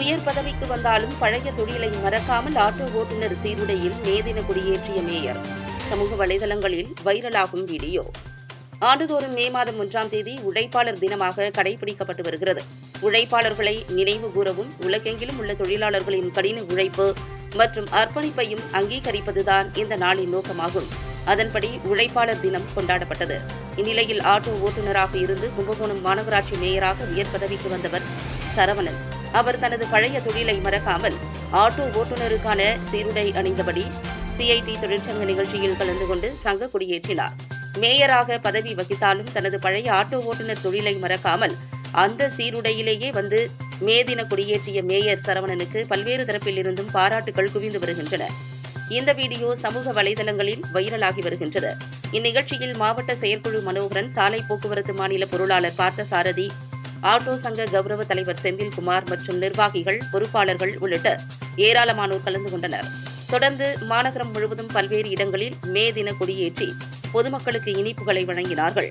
உயர் பதவிக்கு வந்தாலும் பழைய தொழிலை மறக்காமல் ஆட்டோ ஓட்டுநர் சீருடையில் மேதின குடியேற்றிய மேயர். சமூக வலைதளங்களில் வைரலாகும் வீடியோ. ஆண்டுதோறும் மே மாதம் ஒன்றாம் தேதி உழைப்பாளர் தினமாக கடைபிடிக்கப்பட்டு வருகிறது. உழைப்பாளர்களை நினைவு கூறவும் உலகெங்கிலும் உள்ள தொழிலாளர்களின் கடின உழைப்பு மற்றும் அர்ப்பணிப்பையும் அங்கீகரிப்பதுதான் இந்த நாளின் நோக்கமாகும். அதன்படி உழைப்பாளர் தினம் கொண்டாடப்பட்டது. இந்நிலையில் ஆட்டோ ஓட்டுநராக இருந்து கும்பகோணம் மாநகராட்சி மேயராக உயர் பதவிக்கு வந்தவர் சரவணன். அவர் தனது பழைய தொழிலை மறக்காமல் ஆட்டோ ஓட்டுநருக்கான சீருடை அணிந்தபடி சிஐடி தொழிற்சங்க நிகழ்ச்சியில் கலந்து கொண்டு சங்க கொடியேற்றினார். மேயராக பதவி வகித்தாலும் தனது பழைய ஆட்டோ ஓட்டுநர் தொழிலை மறக்காமல் அந்த சீருடையிலேயே வந்து மேதின கொடியேற்றிய மேயர் சரவணனுக்கு பல்வேறு தரப்பில் இருந்தும் பாராட்டுகள் குவிந்து வருகின்றன. இந்த வீடியோ சமூக வலைதளங்களில் வைரலாகி வருகின்றது. இந்நிகழ்ச்சியில் மாவட்ட செயற்குழு மனோகரன் சாலை போக்குவரத்து மாநில பொருளாளர் பார்த்தசாரதி ஆட்டோ சங்க கௌரவ தலைவர் செந்தில்குமார் மற்றும் நிர்வாகிகள் பொறுப்பாளர்கள் உள்ளிட்ட ஏராளமானோர் கலந்து கொண்டனர். தொடர்ந்து மாநகரம் முழுவதும் பல்வேறு இடங்களில் மே தின கொடியேற்றி பொதுமக்களுக்கு இனிப்புகளை வழங்கினார்கள்.